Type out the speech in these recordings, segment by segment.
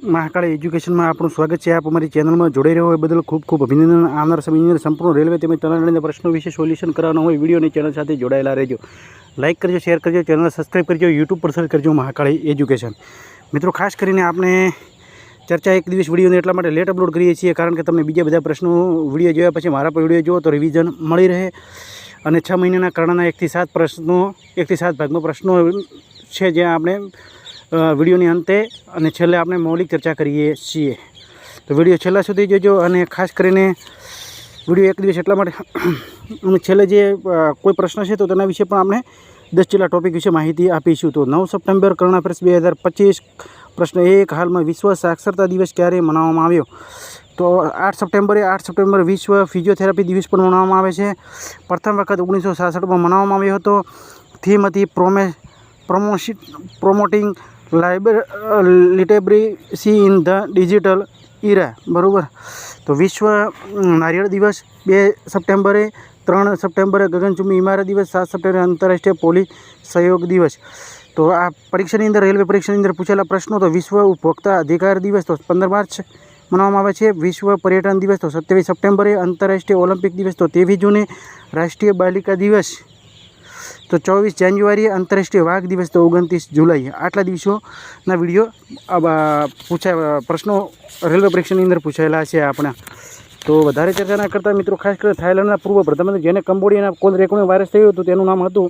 મહાકાળ એજ્યુકેશનમાં આપણું સ્વાગત છે. આપ અમારી ચેનલમાં જોડાઈ રહ્યો હોય બદલ ખૂબ ખૂબ અભિનંદન. આવનાર સમયની સંપૂર્ણ રેલવે તેમજ તલાટીના પ્રશ્નો વિશે સોલ્યુશન કરવાનો હોય વિડીયોની ચેનલ સાથે જોડાયેલા રહેજો. લાઇક કરજો, શેર કરજો ચેનલ સબસ્ક્રાઈબ કરજો, યુટ્યુબ પર સર્ચ કરજો મહાકાળી એજ્યુકેશન. મિત્રો, ખાસ કરીને આપણે ચર્ચા એક દિવસ વિડીયોને એટલા માટે લેટ અપલોડ કરીએ છીએ કારણ કે તમને બીજા બધા પ્રશ્નો વીડિયો જોયા પછી મારા પર વીડિયો જુઓ તો રિવિઝન મળી રહે. અને છ મહિનાના કરણાના એકથી સાત પ્રશ્નો, એકથી સાત ભાગનો પ્રશ્નો છે જ્યાં આપણે વિડીયોની અંતે અને છેલ્લે આપણે મૌલિક ચર્ચા કરીએ છીએ. તો વીડિયો છેલ્લા સુધી જોજો અને ખાસ કરીને વીડિયો એક દિવસ એટલા માટે અને છેલ્લે જે કોઈ પ્રશ્ન છે તો તેના વિશે પણ આપણે દસ જેટલા ટોપિક વિશે માહિતી આપીશું. તો નવ સપ્ટેમ્બર કરણા બે હજાર પચીસ, પ્રશ્ન એક, હાલમાં વિશ્વ સાક્ષરતા દિવસ ક્યારે મનાવવામાં આવ્યો? તો આઠ સપ્ટેમ્બરે આઠ સપ્ટેમ્બર વિશ્વ ફિઝિયોથેરાપી દિવસ પણ મનાવવામાં આવે છે. પ્રથમ વખત ઓગણીસો સાસઠમાં મનાવવામાં આવ્યો હતો. થીમ હતી પ્રોમે, પ્રમોશી, promoting લાઇબર literacy in the digital era બરાબર? તો વિશ્વ નારિયેળ દિવસ બે સપ્ટેમ્બરે, ત્રણ સપ્ટેમ્બરે ગગનચુંબી ઇમારત દિવસ, સાત સપ્ટેમ્બરે આંતરરાષ્ટ્રીય પોલીસ સહયોગ દિવસ. તો આ પરીક્ષાની અંદર, રેલવે પરીક્ષાની અંદર પૂછેલા પ્રશ્નો, તો વિશ્વ ઉપભોક્તા અધિકાર દિવસ, તો પંદર માર્ચ મનાવવામાં આવે છે. વિશ્વ પર્યટન દિવસ, તો સત્યાવીસ સપ્ટેમ્બરે આંતરરાષ્ટ્રીય ઓલિમ્પિક દિવસ, તો ત્રેવીસ જૂને રાષ્ટ્રીય બાલિકા દિવસ. તો ચોવીસ જાન્યુઆરીએ આંતરરાષ્ટ્રીય વાઘ દિવસ તો ઓગણત્રીસ જુલાઈ. આટલા દિવસોના વીડિયો પૂછાય પ્રશ્નો રેલવે પરીક્ષાની અંદર પૂછાયેલા છે આપણા. તો વધારે ચર્ચા ના કરતા મિત્રો, ખાસ કરીને થાઇલેન્ડના પૂર્વ પ્રધાનમંત્રી જેને કંબોડિયાના કોલ રેકોર્ડ વાયરસ થયું હતું, તેનું નામ હતું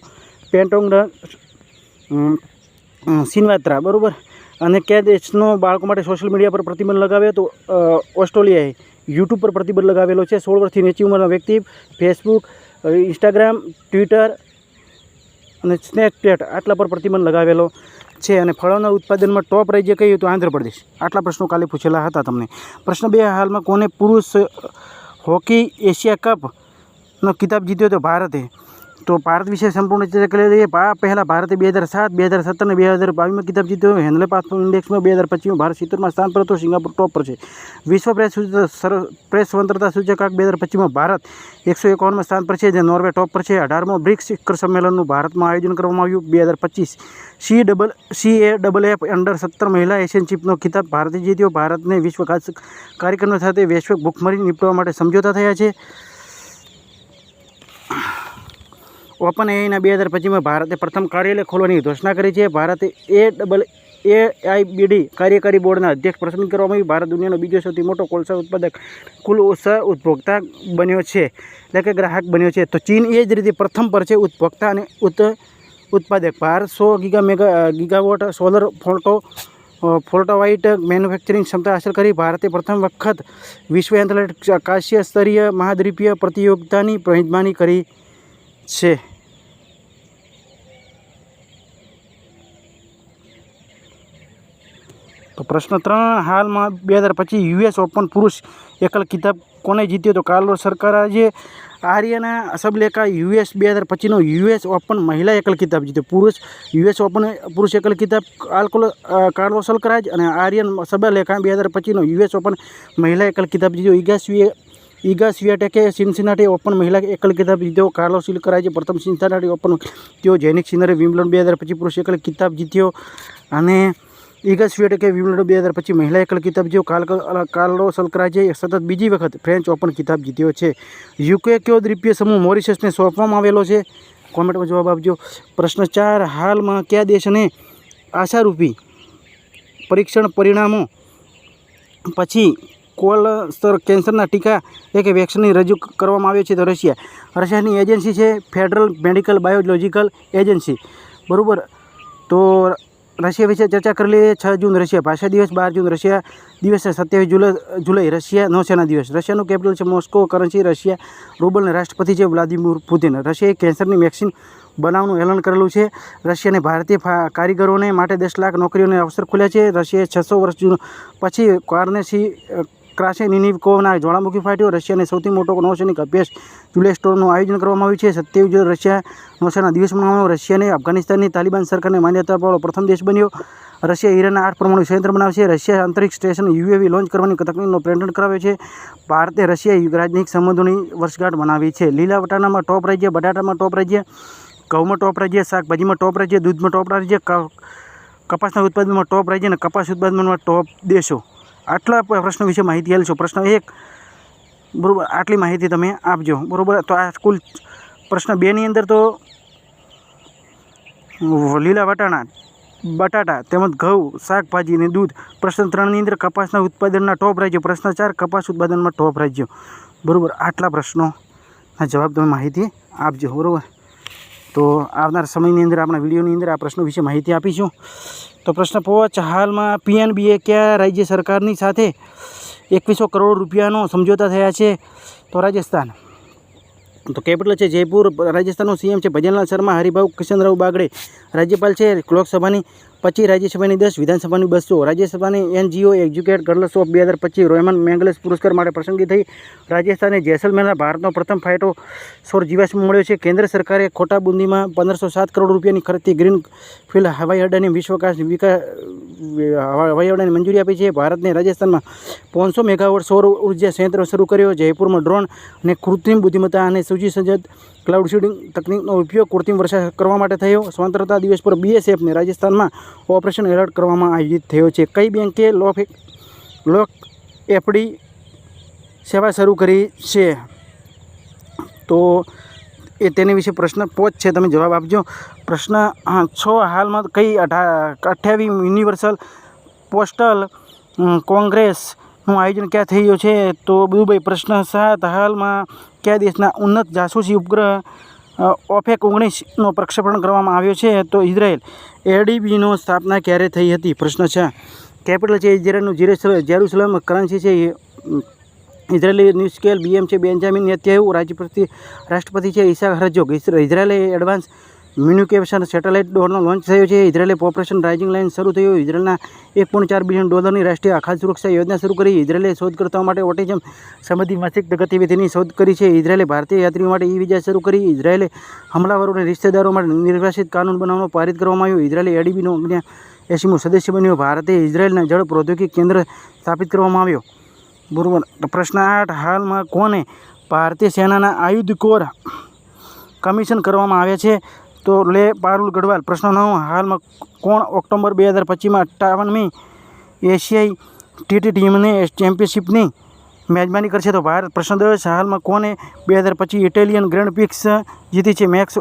પેન્ટોંગ સિનવાત્રા, બરાબર? અને કયા દેશનો બાળકો માટે સોશિયલ મીડિયા પર પ્રતિબંધ લગાવ્યો તો ઓસ્ટ્રેલિયાએ યુટ્યુબ પર પ્રતિબંધ લગાવેલો છે. સોળ વર્ષથી નીચી ઉંમરના વ્યક્તિ, ફેસબુક ઇન્સ્ટાગ્રામ, ટ્વિટર અને સ્નેપચેટ આટલા પર પ્રતિબંધ લગાવેલો છે અને ફળોના ઉત્પાદનમાં ટોપ રાજ્ય કહીએ તો આંધ્રપ્રદેશ આટલા પ્રશ્નો કાલે પૂછેલા હતા તમને. પ્રશ્ન બે હાલમાં કોને પુરુષ હોકી એશિયા કપનો કિતાબ જીત્યો તો ભારતે? તો ભારત વિશે સંપૂર્ણ ચર્ચા કરી લઈએ. પહેલાં ભારતે બે હજાર સાત, બે હજાર સત્તર અને બે હજાર બાવીસમાં કિતાબ જીત્યો. હેન્ડલે પાસ ઇન્ડેક્સમાં બે હજાર પચીસમાં ભારત સિત્તેરમાં સ્થાન પર હતો, સિંગાપુર ટોપ પર છે. વિશ્વ પ્રેસ પ્રેસ સ્વતંત્રતા સૂચકાંક બે હજાર પચીસમાં ભારત એકસો એકાવનમાં સ્થાન પર છે, જે નોર્વે ટોપ પર છે. અઢારમો બ્રિક્સ શિખર સંમેલનનું ભારતમાં આયોજન કરવામાં આવ્યું. બે હજાર પચીસ C double C A double F under સત્તર મહિલા એશિયન ચીફનો ખિતાબ ભારતે જીત્યો. ભારતને વિશ્વ કાર્યક્રમો સાથે વૈશ્વિક ભૂખમરી નિપટવા માટે સમજોતા થયા છે. ઓપન એઆઈના બે હજાર પચીસમાં ભારતે પ્રથમ કાર્યાલય ખોલવાની ઘોષણા કરી છે. ભારતે એ ડબલ એ આઈબીડી કાર્યકારી બોર્ડના અધ્યક્ષ પસંદ કરવામાં આવી ભારત દુનિયાનો બીજો સૌથી મોટો કોલસા ઉત્પાદક કુલ સહ ઉપભોક્તા બન્યો છે. એટલે કે ગ્રાહક બન્યો છે. તો ચીન એ જ રીતે પ્રથમ પર છે ઉપભોક્તા અને ઉત ઉત્પાદક. ભારત સો giga mega, gigawatt solar photo ફોટોવાઇટ manufacturing ક્ષમતા હાંસલ કરી. ભારતે પ્રથમ વખત વિશ્વ એન્થલેટ આકાશીય સ્તરીય મહાદ્વીપીય પ્રતિયોગિતાની મેજબાની કરી છે. તો પ્રશ્ન ત્રણ, હાલમાં બે હજાર પચીસ યુએસ ઓપન પુરુષ એકલ કિતાબ કોને જીત્યો? તો કાર્લો સરકાર જે આર્યના સબલેખા યુએસ બે હજાર પચીસનો યુએસ ઓપન મહિલા એકલ કિતાબ જીત્યો. પુરુષ, યુએસ ઓપન પુરુષ એકલ કિતાબ આલ્કોલ કાર્લો સલકરાજ અને આર્યન સબલેખા બે હજાર પચીસનો યુએસ ઓપન મહિલા એકલ કિતાબ જીત્યો. ઇગાસ્વીએ ઈગા સ્વિયાટેકે સિન્સિનાટી ઓપન મહિલા એકલ કિતાબ જીત્યો. કાર્લો સિલકરાજે પ્રથમ સિન્સિનાટી ઓપન જીત્યો જૈનિક સિનરે વિમ્બલન બે હજાર પચીસ પુરુષ એકલ કિતાબ જીત્યો. અને ઈગા સ્વિયાટેકે વિમ્બલન બે હજાર પચીસ મહિલા એકલ જીત્યો કાલ કાર્લો સલકરાજે સતત બીજી વખત ફ્રેન્ચ ઓપન કિતાબ જીત્યો છે. યુકે કયો દ્વીપીય સમૂહ મોરિશસને સોંપવામાં આવેલો છે? કોમેન્ટમાં જવાબ આપજો. પ્રશ્ન ચાર, હાલમાં કયા દેશને આશારૂપી પરીક્ષણ પરિણામો પછી કોલ સ્તર કેન્સરના ટીકા એક કે વેક્સિનની રજૂ કરવામાં આવ્યો છે તો રશિયા. રશિયાની એજન્સી છે ફેડરલ મેડિકલ બાયોલોજિકલ એજન્સી બરાબર? તો રશિયા વિશે ચર્ચા કરી લઈએ. છ જૂન રશિયા, ભાષા દિવસ, બાર જૂન રશિયા દિવસ સત્યાવીસ જુલાઈ જુલાઈ રશિયા નૌસેના દિવસ. રશિયાનું કેપિટલ છે મોસ્કો, કરન્સી, રશિયા રૂબલના રાષ્ટ્રપતિ છે વ્લાદિમીર પુતિન. રશિયાએ કેન્સરની વેક્સિન બનાવવાનું એલાન કરેલું છે. રશિયાને ભારતીય કારીગરોને માટે દસ લાખ નોકરીઓને અવસર ખુલ્યા છે. રશિયાએ છસો વર્ષ પછી કાર્નેસી ક્રાસેનિનિકોવના જ્વાળામુખી ફાટ્યો. રશિયાને સૌથી મોટો નૌસૈનિક અભ્યાસ જુલાઈ સ્ટોરનું આયોજન કરવામાં આવ્યું છે. સત્યાવીસ જૂન રશિયા નૌસેના દિવસ મનાવવાનો રશિયાને અફઘાનિસ્તાનની તાલિબાન સરકારને માન્યતા આપવાવાળો પ્રથમ દેશ બન્યો. રશિયા ઈરાનના આઠ પરમાણુ સંયંત્ર બનાવશે. રશિયા આંતરિક સ્ટેશન યુએવી લોન્ચ કરવાની તકનીકનો પ્રેરણ કરાવ્યો છે. ભારતે રશિયા રાજનૈતિક સંબંધોની વર્ષગાંઠ મનાવી છે. લીલા વટાણામાં ટોપ રાજ્ય, બટાટામાં ટોપ રાજ્ય, ઘઉંમાં ટોપ રાજ્ય, શાકભાજીમાં ટોપ રાજ્ય, દૂધમાં ટોપ રાજ્ય કપાસના ઉત્પાદનમાં ટોપ રાજ્ય અને કપાસ ઉત્પાદનમાં ટોપ દેશો. આટલા પ્રશ્નો વિશે માહિતી આલશો પ્રશ્ન એક, બરાબર, આટલી માહિતી તમે આપજો. બરાબર? તો આ કુલ પ્રશ્ન બેની અંદર તો લીલા વટાણા, બટાટા તેમજ ઘઉં, શાકભાજી અને દૂધ. પ્રશ્ન ત્રણની અંદર કપાસના ઉત્પાદનના ટોપ રાજ્યો. પ્રશ્ન ચાર, કપાસ ઉત્પાદનમાં ટોપ રાજ્યો. બરાબર? આટલા પ્રશ્નોના જવાબ તમે માહિતી આપજો. બરાબર? તો આવનાર સમયની અંદર આપણા વિડીયોની અંદર આ પ્રશ્નો વિશે માહિતી આપીશું. તો પ્રશ્ન પાંચ હાલમાં પીએનબીએ કયા રાજ્ય સરકારની સાથે એકવીસો કરોડ રૂપિયાનો સમજોતા થયા છે? તો રાજસ્થાન. તો કેપિટલ છે જયપુર, રાજસ્થાનનો સીએમ છે ભજનલાલ શર્મા હરિભાઉ કિશનરાવ બાગડે. રાજ્યપાલ છે લોકસભાની પચીસ રાજ્યસભાની દસ, વિધાનસભાની બસો. રાજ્યસભાની એનજીઓ એજ્યુકેટ ગર્લ્સ ઓફ બે હજાર પચીસ. રોયમન મેંગલેસ પુરસ્કાર માટે પસંદગી થઈ રાજસ્થાને જેસલમેરના ભારતનો પ્રથમ ફાઇટો સૌર જીવાશ્મ મળ્યો છે. કેન્દ્ર સરકારે ખોટા બુંદીમાં પંદરસો સાત કરોડ રૂપિયાની ખર્ચથી ગ્રીન ફિલ્ડ હવાઈ અડ્ડાની વિશ્વકાશ વિકાસ હવાઈ અડ્ડાની મંજૂરી આપી છે. ભારતને રાજસ્થાનમાં પાંચસો મેગાવોટ સૌર ઊર્જા સંયંત્ર શરૂ કર્યો. જયપુરમાં ડ્રોન અને કૃત્રિમ બુદ્ધિમત્તા અને સુસજ્જ ક્લાઉડ સીડિંગ તકનિકનો ઉપયોગ કૃત્રિમ વર્ષા કરવા માટે થયો. સ્વતંત્રતા દિવસ પર બીએસએફને રાજસ્થાનમાં ઓપરેશન એલર્ટ કરવામાં આયોજિત થયો છે. કઈ બેંકે લોક લોક એફડી સેવા શરૂ કરી છે? તો એ તેની વિશે પ્રશ્ન પોચ છે. તમે જવાબ આપજો. પ્રશ્ન છ હાલમાં કઈ અઠા અઠ્યાવીસ યુનિવર્સલ પોસ્ટલ અમ, કોંગ્રેસનું આયોજન ક્યાં થઈ રહ્યું છે તો દુબઈ પ્રશ્ન સાત હાલમાં કયા દેશના ઉન્નત જાસૂસી ઉપગ્રહ ઓફેક ઓગણીસનો પ્રક્ષેપણ કરવામાં આવ્યો છે? તો ઇઝરાયલ, એડીબીનો સ્થાપના ક્યારે થઈ હતી? પ્રશ્ન છે. કેપિટલ છે ઇઝરાયલનું જેરુસલેમ જેરુસલમ કરન્સી છે. ઇઝરાયેલી ન્યૂઝ સ્કેલ બીએમ છે. બેન્જામિન નેત્યાહુ રાજ્યપતિ રાષ્ટ્રપતિ છે. Isaac Herzog. ઇસરા- advanced communication satellite ડોરનો લોન્ચ થયો છે. ઇઝરાયેલે પોપરેશન રાઇઝિંગ લાઇન શરૂ થયું. ઇઝરાયેલના એક પોઈન્ટ ચાર બિલિયન ડોલરની રાષ્ટ્રીય આખાત સુરક્ષા યોજના શરૂ કરી. ઇઝરાયેલે શોધકર્તાઓ માટે ઓટિઝમ સંબંધી માસિક ગતિવિધિની શોધ કરી છે. ઇઝરાયેલે ભારતીય યાત્રીઓ માટે ઈ વિઝા શરૂ કરી. ઇઝરાયેલે હમલાવરો અને રિશ્તેદારો માટે નિર્વાસિત કાનૂન બનાવવાનો પારિત કરવામાં આવ્યો. ઇઝરાયેલે એડીબીનો એસીમો સદસ્ય બન્યો. ભારતે ઇઝરાયેલના જળ પ્રૌદ્યોગિક કેન્દ્ર સ્થાપિત કરવામાં આવ્યો. બરાબર પ્રશ્ન આઠ, હાલમાં કોને ભારતીય સેનાના આયુધ કોર કમિશન કરવામાં આવ્યા છે? તો લે પારુલ ગઢવાલ, પ્રશ્ન નવ, હાલમાં કોણ ઓક્ટોબર બે હજાર પચીસમાં અઠ્ઠાવનમી એશિયાઈ ટીટી ટીમને ચેમ્પિયનશિપની મેજબાની કરશે? તો ભારત, પ્રશ્ન દસ, હાલમાં કોને બે હજાર પચીસ ઇટાલિયન ગ્રેન્ડ પિક્સ જીતી છે? મેક્સ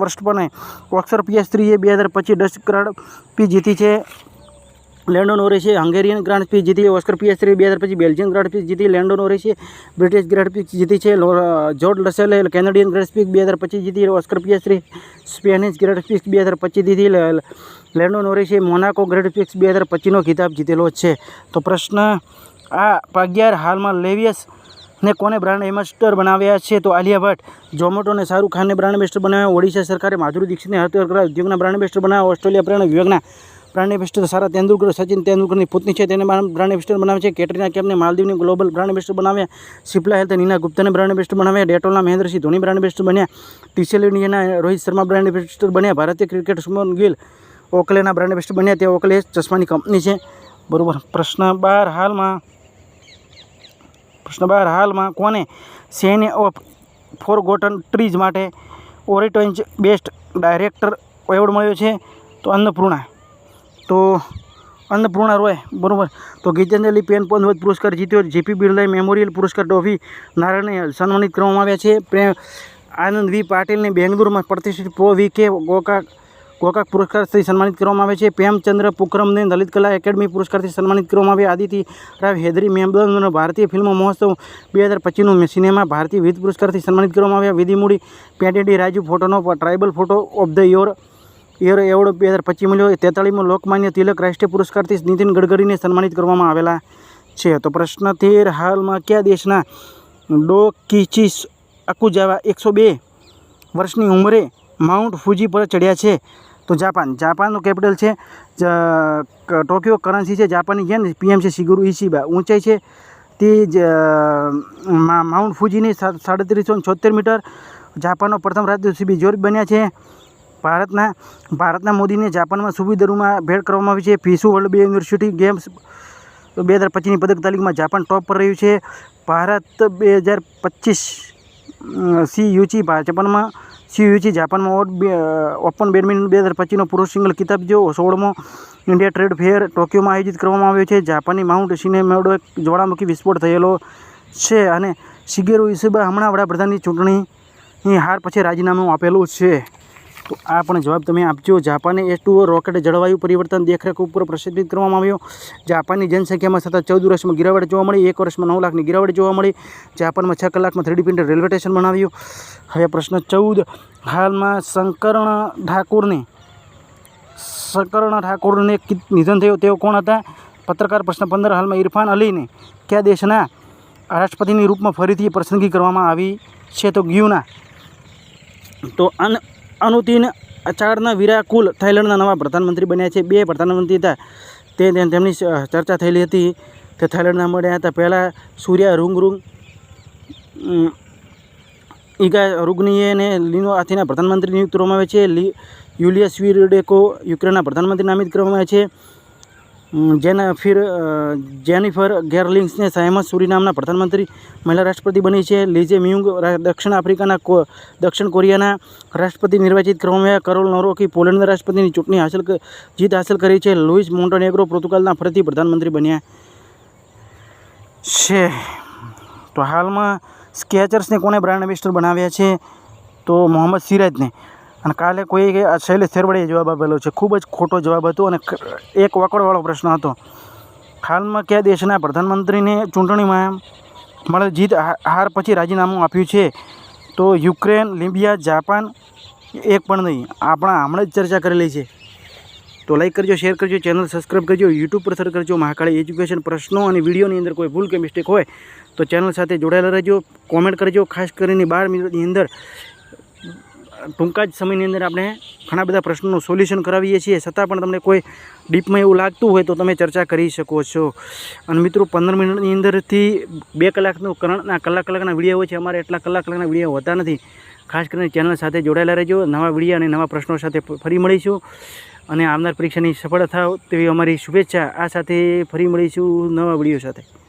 વર્સ્ટપને ઓક્સર પીએસ થ્રીએ બે હજાર પચીસ ડસ્ટ ગ્રાન્ડ પી જીતી છે. લેન્ડો નોરેસે હંગેરિયન ગ્રાન્ડ પ્રિક્સ જીતી ઓસ્કર પીએસ થ્રી બે હજાર પછી બેલ્જિયન ગ્રાન્ડ પ્રિક્સ જીતી લેન્ડો નોરેસે બ્રિટિશ ગ્રાન્ડ પ્રિક્સ જીતી છે. જોર્જ લસેલે કેનેડિયન ગ્રાન્ડ પ્રિક્સ બે હજાર પચીસ જીતી Oscar PS three Spanish Grand Prix બે હજાર પચીસ જીતી લેન્ડો નોરેસે મોનાકો ગ્રાન્ડ પ્રિક્સ બે હજાર પચીસનો ખિતાબ જીતેલો છે. તો પ્રશ્ન આ અગિયાર હાલમાં લેવિયસ ને કોને બ્રાન્ડ એમ્બેસેડર બનાવ્યા છે? તો આલિયા ભટ્ટ ઝોમેટો અને શાહરૂખ ખાનને બ્રાન્ડ એમ્બેસેડર બનાવ્યા. ઓડિશા સરકારે માધુરી દીક્ષિતને હસ્તકલા ઉદ્યોગના બ્રાન્ડ એમ્બેસેડર બનાવ્યા. ઓસ્ટ્રેલિયા પ્રેરણા વિભાગના બ્રાન્ડ એમ્બેસ્ટર સારા તેંડુલકર સચિન તેંડુલકરની પુત્ની છે. તેને બ્રાન્ડ એમ્બેસ્ટર બનાવે છે. કેટરીના કેફને માલદીવની ગ્લોબલ બ્રાન્ડ એમ્બેસ્ટર બનાવ્યા સિપ્લા હેલ્થ નીના ગુપ્તાને બ્રાન્ડ એમ્બેસ્ટર બનાવ્યા ડેટોલના મહેન્દ્રસિંહ ધોની બ્રાન્ડ એમ્બેસ્ટર બન્યા. ટીસીએલ ઇન્ડિયાના રોહિત શર્મા બ્રાન્ડ એમ્બેસ્ટર બન્યા. ભારતીય ક્રિકેટ સુમન ગિલ ઓકલેના બ્રાન્ડ એમ્બેસ્ટર બન્યા. તે ઓકલે ચશ્માની કંપની છે. બરોબર. પ્રશ્ન બાર હાલમાં, પ્રશ્ન બાર હાલમાં કોને સેને ઓફ ફોર ગોટન ટ્રીઝ માટે ઓરિટોન્જ બેસ્ટ ડાયરેક્ટર એવોર્ડ મળ્યો છે? તો અન્નપૂર્ણા. તો અન્નપૂર્ણા રોય, બરાબર. તો ગીતાંજલિ પેન પંચવત પુરસ્કાર જીત્યો. જેપી બિરલાએ મેમોરિયલ પુરસ્કાર ટ્રોફી નારાયણને સન્માનિત કરવામાં આવ્યા છે. પ્રેમ આનંદ વી પાટીલને બેંગલુરુમાં પ્રતિષ્ઠિત પ્રો વી કે ગોકાક ગોકાક પુરસ્કારથી સન્માનિત કરવામાં આવે છે. પ્રેમચંદ્ર પુકરમને લલિત કલા એકેડમી પુરસ્કારથી સન્માનિત કરવામાં આવ્યા. આદિતિ રાવ હૈદરી મેમદન ભારતીય ફિલ્મ મહોત્સવ બે હજાર પચીસનું સિનેમા ભારતીય વિવિધ પુરસ્કારથી સન્માનિત કરવામાં આવ્યા. વિધિમૂડી પેટેડી Raju ફોટોનો tribal photo of the year year award બે હજાર પચીસ મળ્યો તેતાળીમાં લોકમાન્ય તિલક રાષ્ટ્રીય પુરસ્કારથી નીતિન ગડકરીને સન્માનિત કરવામાં આવેલા છે. તો પ્રશ્ન તેર હાલમાં કયા દેશના ડો કિચિસ અકુજાવા એકસો બે વર્ષની ઉંમરે માઉન્ટ ફુજી પર ચડ્યા છે? તો જાપાન. જાપાનનું કેપિટલ છે ટોક્યો કરન્સી છે, જાપાનની યેન પીએમ છે શિગુરુ ઇશિબા. ઊંચાઈ છે તે જ માઉન્ટ ફુજીની સાડત્રીસો છોતેર મીટર. જાપાનનો પ્રથમ રાજ્ય સુબી જોર બન્યા છે. ભારતના ભારતના મોદીને જાપાનમાં સુબીદરુમાં ભેટ કરવામાં આવી છે. ફીસુ વર્લ્ડ બે યુનિવર્સિટી ગેમ્સ બે હજાર પચીસની પદક તાલીમમાં જાપાન ટોપ પર રહ્યું છે. ભારત બે હજાર પચીસ સી યુચી જાપાનમાં સી યુચી જાપાનમાં ઓપન બેડમિન્ટન બે હજાર પચીસનો પુરુષ સિંગલ કિતાબ જો સોળમો ઇન્ડિયા ટ્રેડ ફેર ટોક્યોમાં આયોજિત કરવામાં આવ્યો છે. જાપાનની માઉન્ટ સિનેમેડો એક જ્વાળામુખી વિસ્ફોટ થયેલો છે અને શિગેરુ ઇસુબા હમણાં વડાપ્રધાનની ચૂંટણીની હાર પછી રાજીનામું આપેલું છે. તો આ પણ જવાબ તમે આપજો. જાપાને એસ ટુ રોકેટ જળવાયુ પરિવર્તન દેખરેખ ઉપર પ્રસિદ્ધિત કરવામાં આવ્યો. જાપાનની જનસંખ્યામાં સતત ચૌદ વર્ષમાં ગિરાવટ જોવા મળી, એક વર્ષમાં નવ લાખની ગિરાવટ જોવા મળી. જાપાનમાં છ કલાકમાં થ્રીડી પ્રિન્ટર રેલવે સ્ટેશન બનાવ્યું. હવે પ્રશ્ન ચૌદ. હાલમાં શંકરણ ઠાકુરને શંકરણ ઠાકુરને નિધન થયું તેઓ કોણ હતા? પત્રકાર પ્રશ્ન પંદર. હાલમાં ઇરફાન અલીને કયા દેશના રાષ્ટ્રપતિની રૂપમાં ફરીથી પસંદગી કરવામાં આવી છે? તો ગ્યુના. તો અન અનુતિન અચારના વિરાકુલ થાઇલેન્ડના નવા પ્રધાનમંત્રી બન્યા છે. બે પ્રધાનમંત્રી હતા. તે તેમની ચર્ચા થયેલી હતી તે થાઇલેન્ડના મળ્યા હતા. પહેલાં સૂર્યા રૂંગરૂંગ ઈગા રૂગનીએને લીનો આથીના પ્રધાનમંત્રી નિયુક્ત કરવામાં આવે છે. લી, યુલિયસ વિરડેકો યુક્રેનના પ્રધાનમંત્રી નામિત કરવામાં આવે છે. જેના ફિર જેનિફર ગેરલિંગ્સને સાયમસ સુરીનામના પ્રધાનમંત્રી મહિલા રાષ્ટ્રપતિ બની છે. લીઝે મ્યુંગ દક્ષિણ આફ્રિકાના દક્ષિણ કોરિયાના રાષ્ટ્રપતિ નિર્વાચિત કરવામાં આવ્યા. કરોલ નોરોકી પોલેન્ડના રાષ્ટ્રપતિની ચૂંટણી હાંસલ જીત હાંસલ કરી છે. લુઇસ મોન્ટોનેગ્રો પોર્તુગાલના ફરીથી પ્રધાનમંત્રી બન્યા છે. તો હાલમાં સ્કેચર્સને કોને બ્રાન્ડ એમ્બેસેડર બનાવ્યા છે? તો મોહમ્મદ સિરાજને. અને કાલે કોઈ શૈલેષ થેરવડે જવાબ આપેલો છે. ખૂબ જ ખોટો જવાબ હતો અને એક વકડવાળો પ્રશ્ન હતો. હાલમાં કયા દેશના પ્રધાનમંત્રીને ચૂંટણીમાં મળે જીત હાર પછી રાજીનામું આપ્યું છે, તો યુક્રેન, લિબિયા, જાપાન એક પણ નહીં, આપણા હમણાં જ ચર્ચા કરેલી છે. તો લાઈક કરજો શેર કરજો ચેનલ સબસ્ક્રાઈબ કરજો યુટ્યુબ પર સર કરજો, મહાકાળી એજ્યુકેશન પ્રશ્નો અને વિડીયોની અંદર કોઈ ભૂલ કે મિસ્ટેક હોય, તો ચેનલ સાથે જોડાયેલા રહેજો કોમેન્ટ કરજો, ખાસ કરીને બાર મિનિટની અંદર ટૂંકા જ સમયની અંદર આપણે ઘણા બધા પ્રશ્નોનું સોલ્યુશન કરાવીએ છીએ. છતાં પણ તમને કોઈ ડીપમાં એવું લાગતું હોય તો તમે ચર્ચા કરી શકો છો. અને મિત્રો, પંદર મિનિટની અંદરથી બે કલાકનો કરંટના કલાક કલાકના વીડિયો હોય છે. અમારે એટલા કલાક કલાકના વીડિયો હોતા નથી. ખાસ કરીને ચેનલ સાથે જોડાયેલા રહેજો. નવા વીડિયો અને નવા પ્રશ્નો સાથે ફરી મળીશું. અને આવનાર પરીક્ષાની સફળ થાવ તેવી અમારી શુભેચ્છા. આ સાથે ફરી મળીશું નવા વીડિયો સાથે.